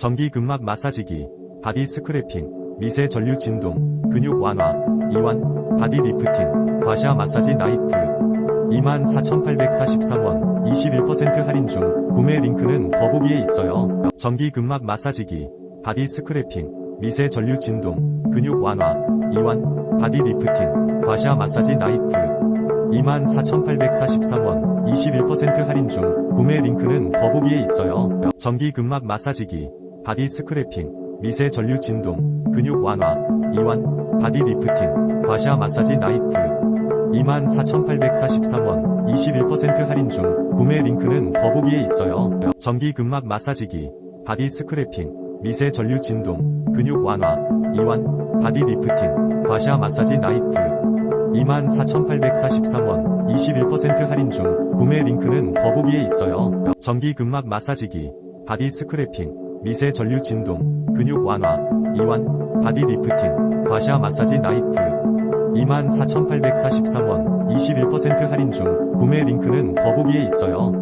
전기 근막 마사지기, 바디 스크래핑, 미세 전류 진동, 근육 완화, 이완, 바디 리프팅, 과시아 마사지 나이프. 24,843원, 21% 할인 중, 구매 링크는 더보기에 있어요. 전기 근막 마사지기, 바디 스크래핑, 미세 전류 진동, 근육 완화, 이완, 바디 리프팅, 과시아 마사지 나이프. 24,843원, 21% 할인 중, 구매 링크는 더보기에 있어요. 전기 근막 마사지기, 바디 스크래핑, 미세 전류 진동, 근육 완화, 이완, 바디 리프팅, 과시아 마사지 나이프. 24,843원, 21% 할인 중, 구매 링크는 더보기에 있어요. 전기 근막 마사지기, 바디 스크래핑, 미세 전류 진동, 근육 완화, 이완, 바디 리프팅, 과시아 마사지 나이프. 24,843원, 21% 할인 중, 구매 링크는 더보기에 있어요. 전기 근막 마사지기, 바디 스크래핑, 미세 전류 진동, 근육 완화, 이완, 바디 리프팅, 과시아 마사지 나이프. 24,843원, 21% 할인 중, 구매 링크는 더보기에 있어요.